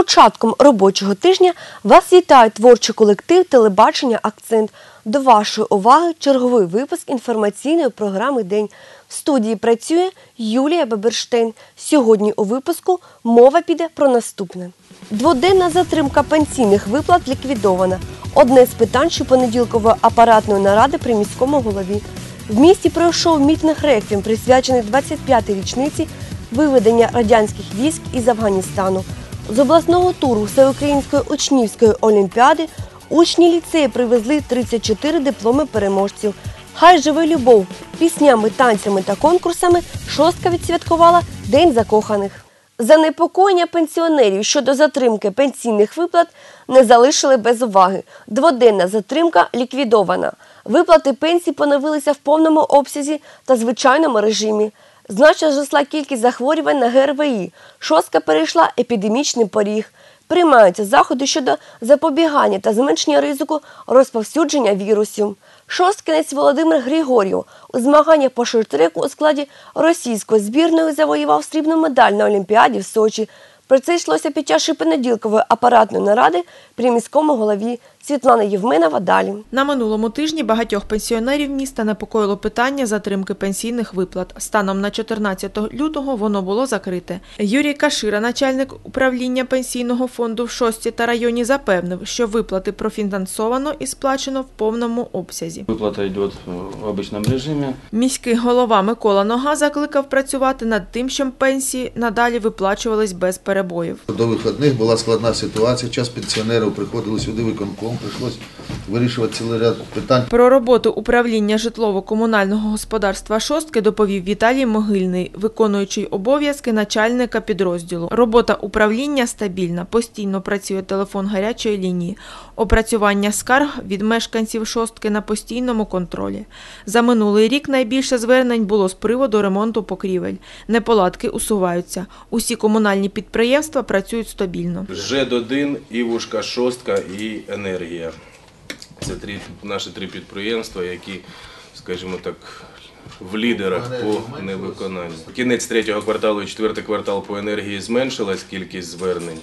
початком робочого тижня вас вітає творчий колектив телебачення Акцент. До вашої уваги черговий випуск інформаційної програми День. В студії працює Юлія Беберштейн. Сьогодні у випуску мова піде про наступне. Дводенна затримка пенсійних виплат ліквідована. Одне з питань щопонеділкової апаратної наради при міському голові. В місті пройшов мітинг реквієм, присвячений 25-й річниці виведення радянських військ із Афганістану. З обласного туру Всеукраїнської учнівської олімпіади учні ліцею привезли 34 дипломи переможців. Хай живе любов! Піснями, танцями та конкурсами шостка відсвяткувала День закоханих. Занепокоєння пенсіонерів щодо затримки пенсійних виплат не залишили без уваги. Дводенна затримка ліквідована. Виплати пенсій поновилися в повному обсязі та звичайному режимі. Значно зросла кількість захворювань на ГРВІ. Шостка перейшла епідемічний поріг. Приймаються заходи щодо запобігання та зменшення ризику розповсюдження вірусів. Шосткинець Володимир Григорів у змаганнях по шорт-треку у складі російської збірної завоював срібну медаль на Олімпіаді в Сочі. Про це йшлося під час понеділкової апаратної наради при міському голові Світлана Євменова далі. На минулому тижні багатьох пенсіонерів міста непокоїло питання затримки пенсійних виплат. Станом на 14 лютого воно було закрите. Юрій Кашира, начальник управління пенсійного фонду в шості та районі, запевнив, що виплати профінансовано і сплачено в повному обсязі. Выплата идет в обычном режиме. Міський голова Микола Нога закликав працювати над тим, щоб пенсії надалі виплачувались без перебоїв. До вихідних була складна ситуація. Час пенсіонерів приходили сюди виконком, прийшлось вирішувати цілий ряд питань. Про роботу управління житлово-комунального господарства шостки доповів Віталій Могильний, виконуючий обов'язки начальника підрозділу. Робота управління стабільна, постійно працює телефон гарячої лінії. Опрацювання скарг від мешканців шостки на постійному контролі. За минулий рік найбільше звернень було з приводу ремонту покрівель. Неполадки усуваються. Усі комунальні підприємства працюють стабільно. ЖЕД-1, Івушка, Шостка і Енергія. Це три, наші три підприємства, які, скажімо так, в лідерах по невиконанню. Кінець третього кварталу і четвертий квартал по енергії зменшилась кількість звернень.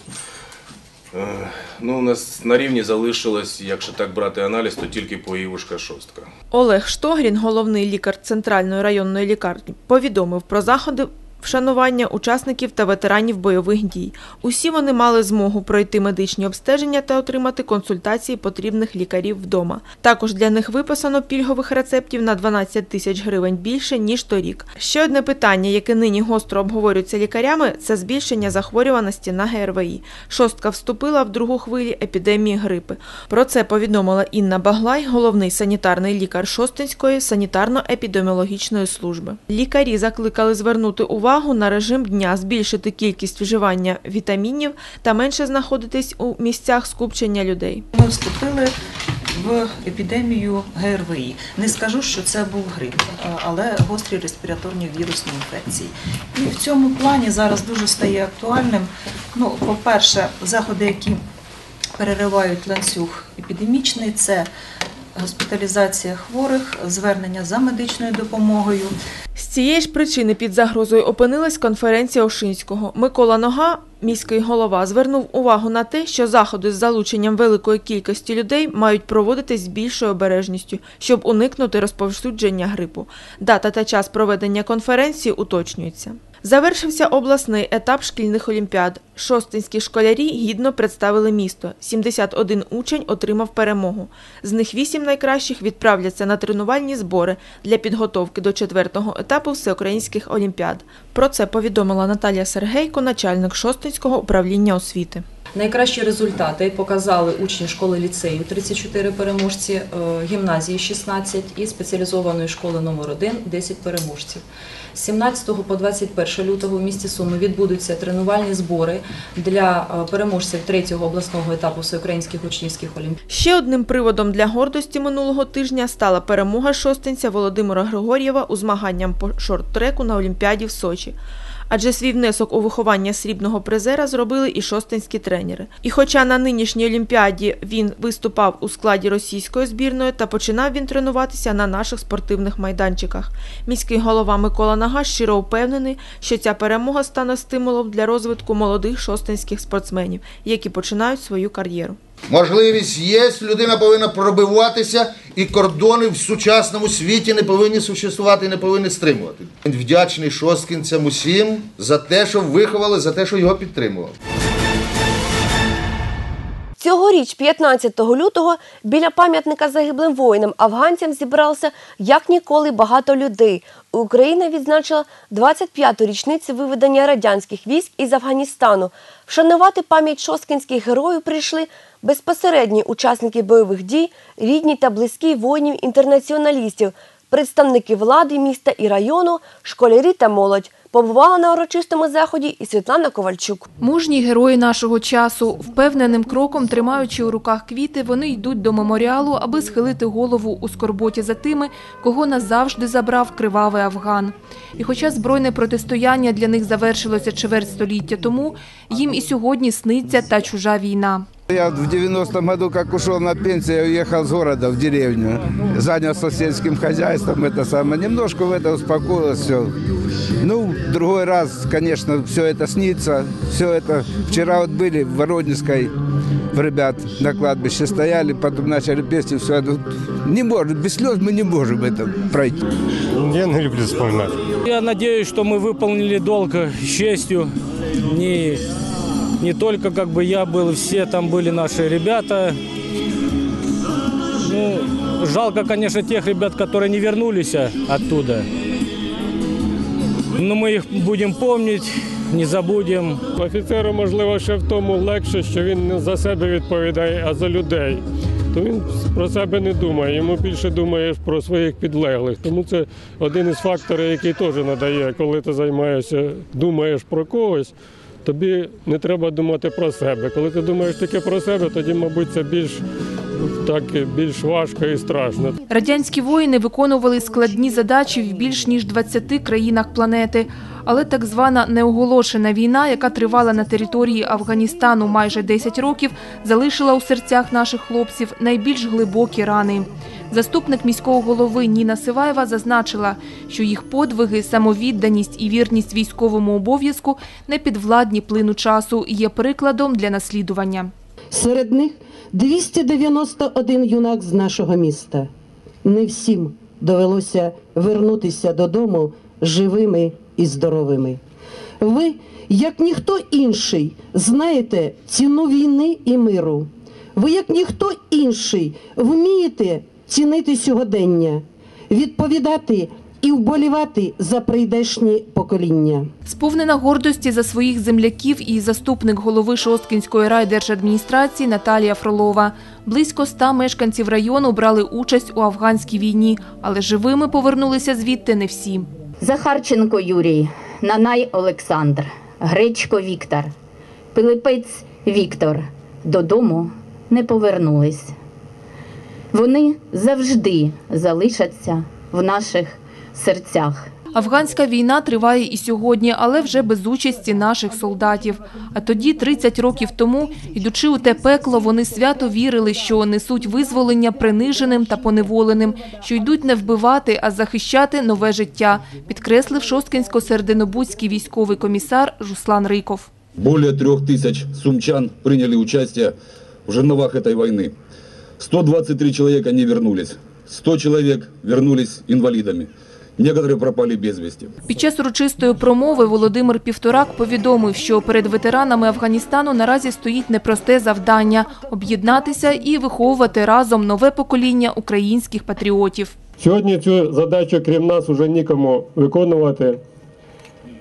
Е, Ну, у нас на рівні залишилось, якщо так брати аналіз, то тільки по Івушка Шостка. Олег Штогрін, головний лікар Центральної районної лікарні, повідомив про заходи вшанування учасників та ветеранів бойових дій. Усі вони мали змогу пройти медичні обстеження та отримати консультації потрібних лікарів вдома. Також для них виписано пільгових рецептів на 12 тисяч гривень більше ніж торік. Ще одне питання, яке нині гостро обговорюється лікарями, це збільшення захворюваності на ГРВІ. Шостка вступила в другу хвилі епідемії грипи. Про це повідомила Інна Баглай, головний санітарний лікар Шостинської санітарно-епідеміологічної служби. Лікарі закликали звернути увагу на режим дня, збільшити кількість вживання вітамінів та менше знаходитись у місцях скупчення людей. Ми вступили в епідемію ГРВІ. Не скажу, що це був грип, але гострі респіраторні вірусні інфекції. І в цьому плані зараз дуже стає актуальним. Ну, по-перше, заходи, які переривають ланцюг епідемічний, це госпіталізація хворих, звернення за медичною допомогою. З цієї ж причини під загрозою опинилась конференція Ошинського. Микола Нога, міський голова, звернув увагу на те, що заходи з залученням великої кількості людей мають проводитись з більшою обережністю, щоб уникнути розповсюдження грипу. Дата та час проведення конференції уточнюються. Завершився обласний етап шкільних олімпіад. Шостинські школярі гідно представили місто. 71 учень отримав перемогу. З них 8 найкращих відправляться на тренувальні збори для підготовки до четвертого етапу всеукраїнських олімпіад. Про це повідомила Наталія Сергейко, начальник Шостинського управління освіти. Найкращі результати показали учні школи ліцею 34 переможці, е, гімназії 16 і спеціалізованої школи номер 1 10 переможців. З 17 по 21 лютого в місті Суми відбудуться тренувальні збори для е, переможців третього обласного етапу всеукраїнських учнівських олімпіад. Ще одним приводом для гордості минулого тижня стала перемога шостинця Володимира Григор'єва у змаганням по шорт-треку на Олімпіаді в Сочі. Адже свій внесок у виховання срібного призера зробили і шостинські тренери. І хоча на нинішній олімпіаді він виступав у складі російської збірної, та починав він тренуватися на наших спортивних майданчиках. Міський голова Микола Нагаш щиро впевнений, що ця перемога стане стимулом для розвитку молодих шостинських спортсменів, які починають свою кар'єру. Можливість є, людина повинна пробиватися, і кордони в сучасному світі не повинні существувати не повинні стримувати. Вдячний шосткінцям усім за те, що виховали, за те, що його підтримували. Цьогоріч, 15 лютого, біля пам'ятника загиблим воїнам афганцям зібралося як ніколи багато людей. Україна відзначила 25-ту річницю виведення радянських військ із Афганістану. Вшанувати пам'ять шосткінських героїв прийшли безпосередні учасники бойових дій, рідні та близькі воїнів-інтернаціоналістів, представники влади міста і району, школярі та молодь. Побувала на урочистому заході і Світлана Ковальчук. Мужні герої нашого часу, впевненим кроком тримаючи у руках квіти, вони йдуть до меморіалу, аби схилити голову у скорботі за тими, кого назавжди забрав кривавий Афган. І хоча збройне протистояння для них завершилося чверть століття тому, їм і сьогодні сниться та чужа війна. Я в 90-м году, как ушел на пенсию, я уехал с города в деревню. Занялся сельским хозяйством, это самое. Немножко в это успокоилось все. Ну, другой раз, конечно, все это снится. Все это... Вчера вот были в Воронежской, в ребят на кладбище стояли, потом начали песни, все это. Не может, без слез мы не можем это пройти. Я не люблю вспоминать. Я надеюсь, что мы выполнили долг с честью. Не, не только как бы я был, все там были наши ребята. Ну, жалко, конечно, тех ребят, которые не вернулись оттуда. Но мы их будем помнить, не забудем. Офіцеру, можливо, ще в тому легше, що він не за себе відповідає, а за людей. То він про себе не думає, йому більше думає про своїх підлеглих. Тому це один із факторів, який теж надає, коли ти займаєшся, думаєш про когось, тобі не треба думати про себе. Коли ти думаєш тільки про себе, тоді, мабуть, це більш так більш важко і страшно. Радянські воїни виконували складні задачі в більш ніж 20 країнах планети. Але так звана неоголошена війна, яка тривала на території Афганістану майже 10 років, залишила у серцях наших хлопців найбільш глибокі рани. Заступник міського голови Ніна Сиваєва зазначила, що їх подвиги, самовідданість і вірність військовому обов'язку не підвладні плину часу і є прикладом для наслідування. Серед них 291 юнак з нашого міста. Не всім довелося вернутися додому живими і здоровими. Ви, як ніхто інший, знаєте ціну війни і миру. Ви, як ніхто інший, вмієте цінити сьогодення, відповідати і вболівати за прийдешні покоління. Сповнена гордості за своїх земляків і заступник голови Шосткінської райдержадміністрації Наталія Фролова. Близько ста мешканців району брали участь у афганській війні, але живими повернулися звідти не всі. Захарченко Юрій, Нанай Олександр, Гречко Віктор, Пилипець Віктор додому не повернулись. Вони завжди залишаться в наших серцях. Афганська війна триває і сьогодні, але вже без участі наших солдатів. А тоді, 30 років тому, йдучи у те пекло, вони свято вірили, що несуть визволення приниженим та поневоленим, що йдуть не вбивати, а захищати нове життя, підкреслив Шосткінсько-Сердинобудський військовий комісар Руслан Риков. Более трех тысяч сумчан приняли участие в жерновах этой войны. 123 человека не вернулись. 100 человек вернулись инвалидами. Некоторые пропали без вести. Під час урочистої промови Володимир Півторак повідомив, що перед ветеранами Афганістану наразі стоїть непросте завдання – об'єднатися і виховувати разом нове покоління українських патріотів. Сьогодні цю задачу, крім нас, уже нікому виконувати.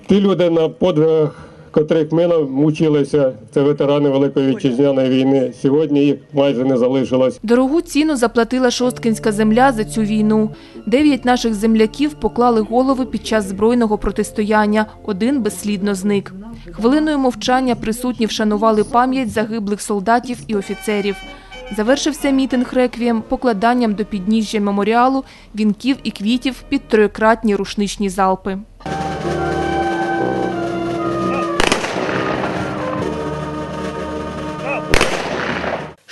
Ті люди на подвигах, котрих ми мучилися, це ветерани Великої вітчизняної війни. Сьогодні їх майже не залишилось. Дорогу ціну заплатила шосткінська земля за цю війну. Дев'ять наших земляків поклали голови під час збройного протистояння. Один безслідно зник. Хвилиною мовчання присутні вшанували пам'ять загиблих солдатів і офіцерів. Завершився мітинг реквієм покладанням до підніжжя меморіалу вінків і квітів під троєкратні рушничні залпи.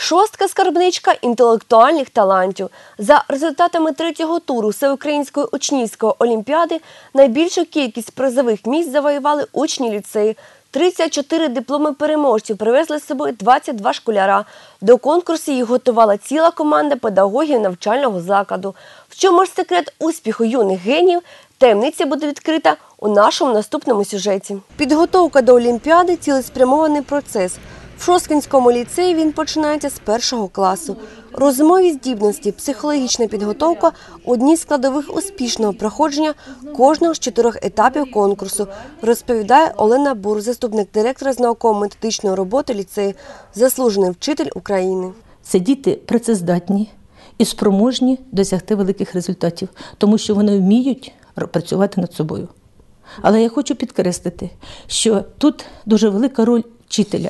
Шостка скарбничка інтелектуальних талантів. За результатами третього туру Всеукраїнської учнівської олімпіади найбільшу кількість призових місць завоювали учні ліцею. 34 дипломи переможців привезли з собою 22 школяра. До конкурсу їх готувала ціла команда педагогів навчального закладу. В чому ж секрет успіху юних генів? Таємниця буде відкрита у нашому наступному сюжеті. Підготовка до Олімпіади цілеспрямований процес. В Шосткинському ліцеї він починається з першого класу. Розумові здібності, психологічна підготовка одні з складових успішного проходження кожного з чотирьох етапів конкурсу, розповідає Олена Бур, заступник директора з науково-методичної роботи ліцею, заслужений вчитель України. Це діти працездатні і спроможні досягти великих результатів, тому що вони вміють працювати над собою. Але я хочу підкреслити, що тут дуже велика роль вчителя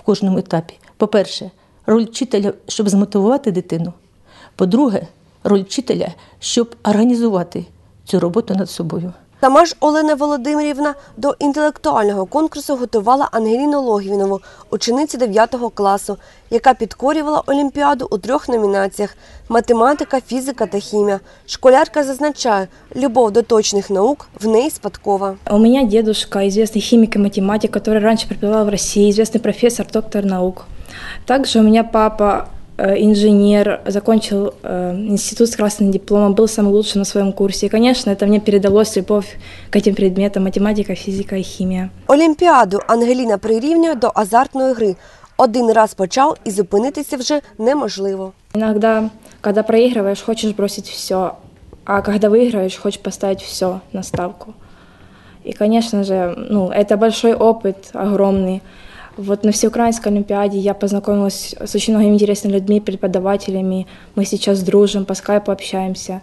в кожному етапі. По-перше, роль вчителя, щоб змотивувати дитину. По-друге, роль вчителя, щоб організувати цю роботу над собою. Сама ж Олена Володимирівна до інтелектуального конкурсу готувала Ангеліну Логвінову, ученицю 9 класу, яка підкорювала Олімпіаду у трьох номінаціях математика, фізика та хімія. Школярка зазначає, любов до точних наук в неї спадкова. У меня дедушка, известный химик и математик, который раньше преподавал в России, известный профессор, доктор наук. Также у меня папа э, инженер, закончил э, институт с красным дипломом, был самый лучший на своем курсе. И, конечно, это мне передалось любовь к этим предметам математика, физика и химия. Олімпіаду Ангеліна прирівнює до азартної гри. Один раз почав і зупинитися вже неможливо. Иногда, когда проигрываешь, хочешь бросить все, а когда выигрываешь, хочешь поставить все на ставку. И, конечно же, ну, это большой опыт, огромный. Вот на Всеукраинской Олимпиаде я познакомилась с очень многими интересными людьми, преподавателями. Мы сейчас дружим, по скайпу общаемся.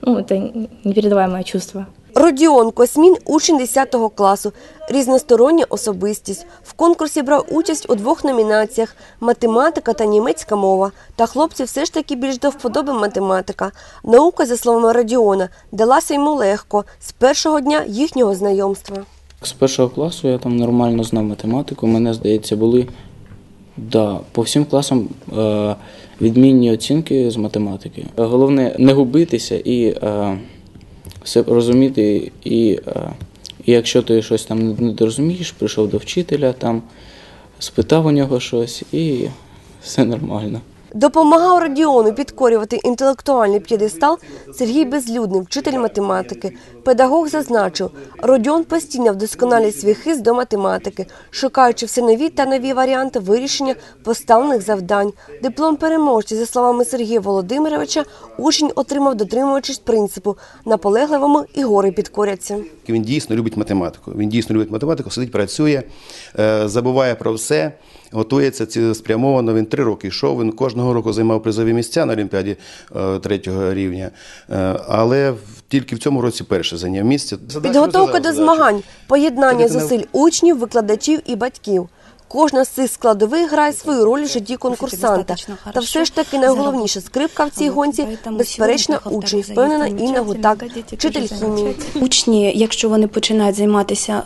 Ну, это непередаваемое чувство. Родіон Космін – учень 10 класу, різностороння особистість. В конкурсі брав участь у двох номінаціях – математика та німецька мова. Та хлопці все ж таки більш до вподоби математика. Наука, за словами Родіона, далася йому легко з першого дня їхнього знайомства. З першого класу я там нормально знав математику. Мене, здається, були да, по всім класам е, відмінні оцінки з математики. Головне не губитися і е, все розуміти. І, е, і якщо ти щось там не не розумієш, прийшов до вчителя, там, спитав у нього щось і все нормально. Допомагав Радіону підкорювати інтелектуальний п'єдестал Сергій Безлюдний, вчитель математики. Педагог зазначив, Родіон постійно вдосконалює свій хист до математики, шукаючи все нові та нові варіанти вирішення поставлених завдань. Диплом переможця, за словами Сергія Володимировича, учень отримав, дотримуючись принципу наполегливому і гори підкоряться. Він дійсно любить математику. Він дійсно любить математику, сидить, працює, е, забуває про все, готується цілеспрямовано. Він три роки йшов. Він кожного року займав призові місця на Олімпіаді е, третього рівня. Е, Але тільки в цьому році перше зайняв місце. Підготовка до змагань, поєднання зусиль учнів, викладачів і батьків. Кожна з цих складових грає свою роль в житті конкурсанта. Та все ж таки найголовніша скрипка в цій гонці безперечно учень, впевнена Інна Гутак, вчитель хімії. Учні, якщо вони починають займатися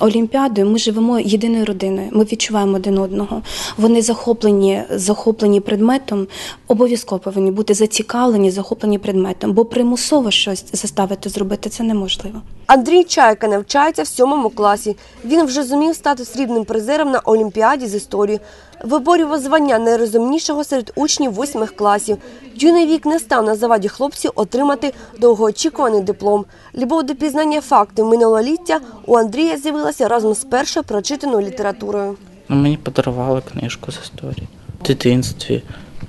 олімпіадою, ми живемо єдиною родиною. Ми відчуваємо один одного. Вони захоплені, захоплені предметом, обов'язково повинні бути зацікавлені, захоплені предметом, бо примусово щось заставити зробити це неможливо. Андрій Чайка навчається в сьомому класі. Він вже зумів стати срібним призером на Олімпіаді з історії. Виборював звання найрозумнішого серед учнів восьмих класів. Юний вік не став на заваді хлопців отримати довгоочікуваний диплом. Любов до пізнання фактів минулоліття у Андрія з'явилася разом з першою прочитаною літературою. Ну, мені подарували книжку з історії. В дитинстві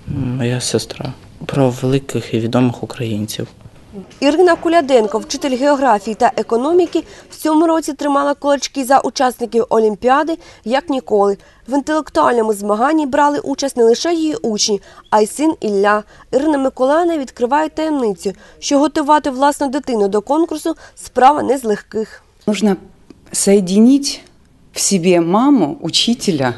моя сестра про великих і відомих українців. Ірина Куляденко, вчитель географії та економіки, в цьому році тримала кулачки за учасників Олімпіади як ніколи. В інтелектуальному змаганні брали участь не лише її учні, а й син Ілля. Ірина Миколаївна відкриває таємницю, що готувати власну дитину до конкурсу справа не з легких. Нужно в себе маму, учителя,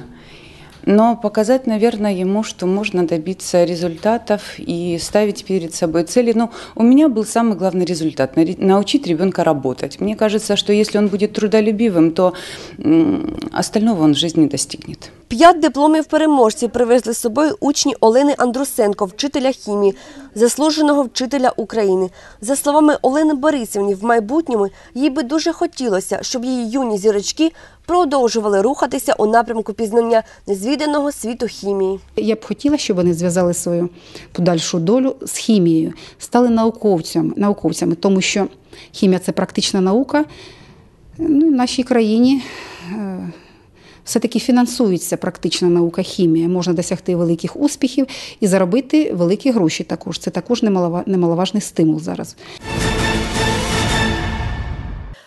но показать, наверное, ему, что можно добиться результатов и ставить перед собой цели. Но у меня был самый главный результат – научить ребенка работать. Мне кажется, что если он будет трудолюбивым, то м, остального он в жизни достигнет. П'ять дипломів переможців привезли з собою учні Олени Андрусенко, вчителя хімії, заслуженого вчителя України. За словами Олени Борисівни, в майбутньому їй би дуже хотілося, щоб її юні зірочки продовжували рухатися у напрямку пізнання незвіданого світу хімії. Я б хотіла, щоб вони зв'язали свою подальшу долю з хімією, стали науковцями, науковцями тому що хімія це практична наука. Ну, в нашій країні е, все-таки фінансується практична наука хімія. Можна досягти великих успіхів і заробити великі гроші також. Це також немалова- немаловажний стимул зараз.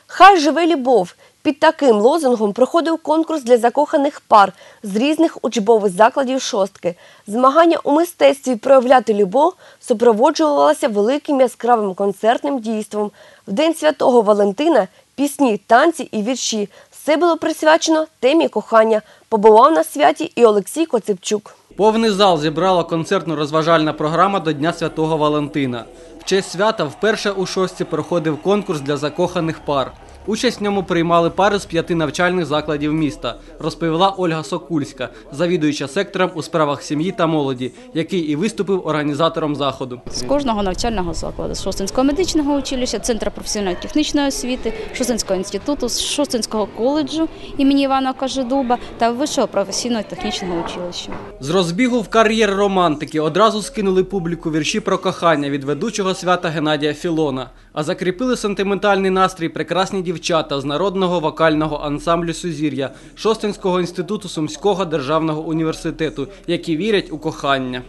Хай живе любов. Під таким лозунгом проходив конкурс для закоханих пар з різних учбових закладів шостки. Змагання у мистецтві проявляти любов супроводжувалося великим яскравим концертним дійством. В День Святого Валентина пісні, танці і вірші. Все було присвячено темі кохання. Побував на святі і Олексій Коцепчук. Повний зал зібрала концертно-розважальна програма до Дня Святого Валентина. В честь свята вперше у шостці проходив конкурс для закоханих пар. Участь в ньому приймали пари з п'яти навчальних закладів міста, розповіла Ольга Сокульська, завідуюча сектором у справах сім'ї та молоді, який і виступив організатором заходу. з кожного навчального закладу з Шостинського медичного училища, Центру професійно-технічної освіти, Шостинського інституту, Шостинського коледжу імені Івана Кожедуба та Вищого професійно-технічного училища. З розбігу в кар'єр романтики одразу скинули публіку вірші про кохання від ведучого свята Геннадія Філона, а закріпили сентиментальний настрій прекрасні дівчата з народного вокального ансамблю Сузір'я Шостинського інституту Сумського державного університету, які вірять у кохання.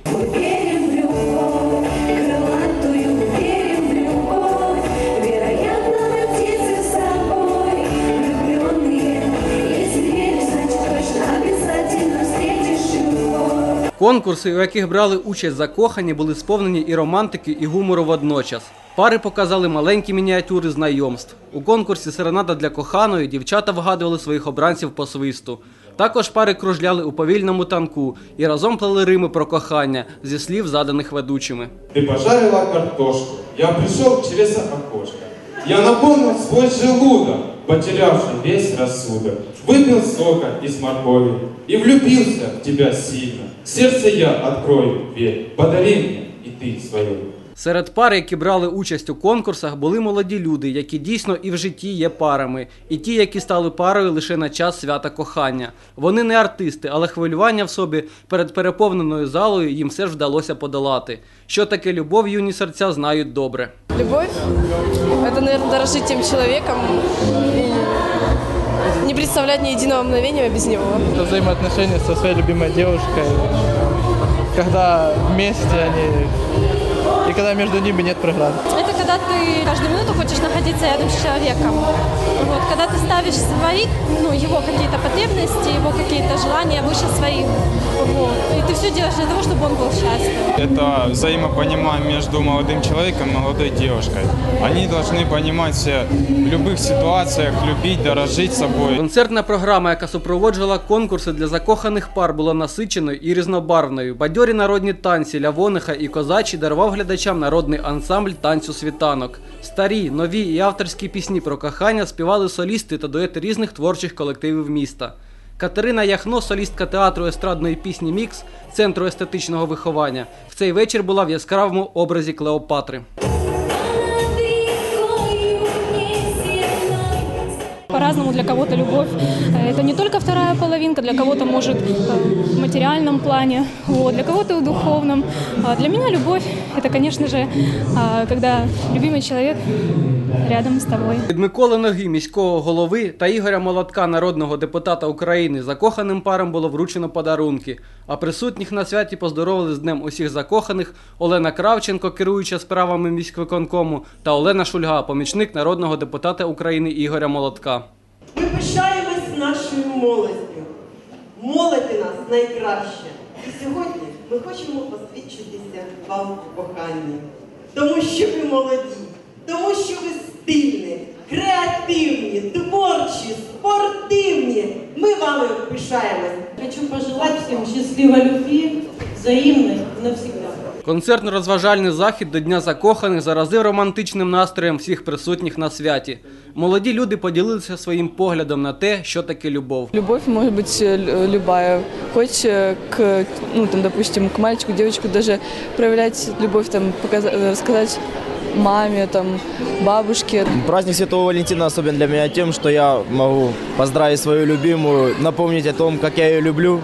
Конкурси, у яких брали участь закохані, були сповнені і романтики, і гумору водночас. Пари показали маленькі мініатюри знайомств. У конкурсі Серенада для коханої дівчата вгадували своїх обранців по свисту. Також пари кружляли у повільному танку і разом плели рими про кохання зі слів, заданих ведучими. Ты пожарила картошку, я пришел через окошко. Я наполнил свой желудок, потерявший весь рассудок. Выпил сока из моркови и влюбился в тебя сильно. Сердце я открою, верь, подари мне и ты свое. Серед пар, які брали участь у конкурсах, були молоді люди, які дійсно і в житті є парами, і ті, які стали парою лише на час свята кохання. Вони не артисти, але хвилювання в собі перед переповненою залою їм все ж вдалося подолати. Що таке любов, юні серця знають добре. Любовь – это, наверное, дорожить тем человеком и не представлять ни единого мгновения без него. Это взаимоотношения со своей любимой девушкой, когда вместе они и когда между ними нет преград. Это когда ты каждую минуту хочешь находиться рядом с человеком. Вот, когда ты ставишь свои, ну, его какие-то потребности, его какие-то желания выше своих. Вот. И ты все делаешь для того, чтобы он был счастлив. Это взаимопонимание между молодым человеком и молодой девушкой. Они должны понимать все в любых ситуациях, любить, дорожить собой. Концертна програма, яка супроводжувала конкурси для закоханих пар, була насиченою і різнобарвною. Бадьорі народні танці, лявониха і козачі дарував глядачам народний ансамбль танцю світанок. Старі, нові і авторські пісні про кохання співали солісти та дуети різних творчих колективів міста. Катерина Яхно, солістка театру естрадної пісні Мікс Центру естетичного виховання. В цей вечір була в яскравому образі Клеопатри. По-разному для кого-то любовь э, это не только вторая половинка, для кого-то может э, в материальном плане, вот, для кого-то в духовном. А для меня любовь это, конечно же, а, когда любимый человек рядом с тобой. Від Миколи Ноги, міського голови та Ігоря Молотка, народного депутата України, закоханим парам було вручено подарунки. А присутніх на святі поздоровили з Днем усіх закоханих Олена Кравченко, керуюча справами міськвиконкому, та Олена Шульга, помічник народного депутата України Ігоря Молотка. Ми пишаємось нашою молоддю. Молодь у нас найкраща. І сьогодні ми хочемо посвідчитися вам в коханні. Тому що ви молоді, тому що ви стильні, креативні, творчі, спортивні. Ми вами пишаємось. Хочу пожелать всем счастливой любви, взаимной навсегда. Концертно-розважальний захід до Дня закоханих заразив романтичним настроєм всіх присутніх на святі. Молоді люди поділилися своїм поглядом на те, що таке любов. Любовь может быть э, лю- любая. Хоть э, к, ну, там, допустим, к мальчику, девочку даже проявлять любовь, там, показать, рассказать маме, там, бабушке. Праздник Святого Валентина особен для меня тем, что я могу поздравить свою любимую, напомнить о том, как я ее люблю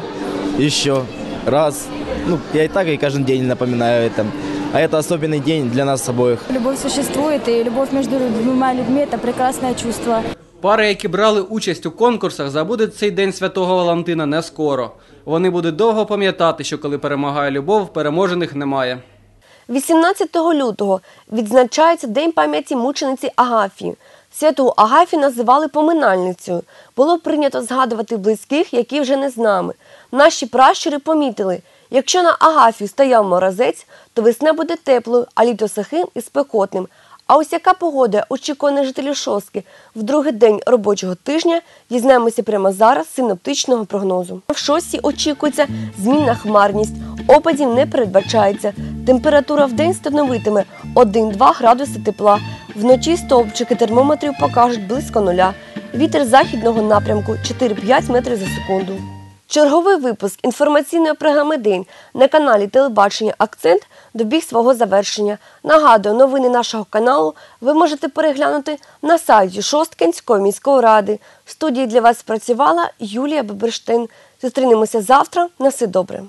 еще раз. Ну, я и так ей каждый день напоминаю это. А это особенный день для нас обоих. Любовь существует, и любовь между двумя людьми – это прекрасное чувство. Пари, які брали участь у конкурсах, забудуть цей день Святого Валентина не скоро. Вони будуть довго пам'ятати, що коли перемагає любов, переможених немає. 18 лютого відзначається День пам'яті мучениці Агафії. Святу Агафію називали поминальницею. Було прийнято згадувати близьких, які вже не з нами. Наші пращури помітили, якщо на Агафію стояв морозець, то весна буде теплою, а літо сухим і спекотним. А ось яка погода очікує на жителів Шостки в другий день робочого тижня, дізнаємося прямо зараз синоптичного прогнозу. В Шостці очікується змінна хмарність, опадів не передбачається. Температура в день становитиме 1-2 градуси тепла. Вночі стовпчики термометрів покажуть близько нуля. Вітер західного напрямку 4-5 метрів за секунду. Черговий випуск інформаційної програми День на каналі Телебачення Акцент добіг свого завершення. Нагадую, новини нашого каналу ви можете переглянути на сайті Шосткинської міської ради. В студії для вас працювала Юлія Беберштин. Зустрінемося завтра. На все добре.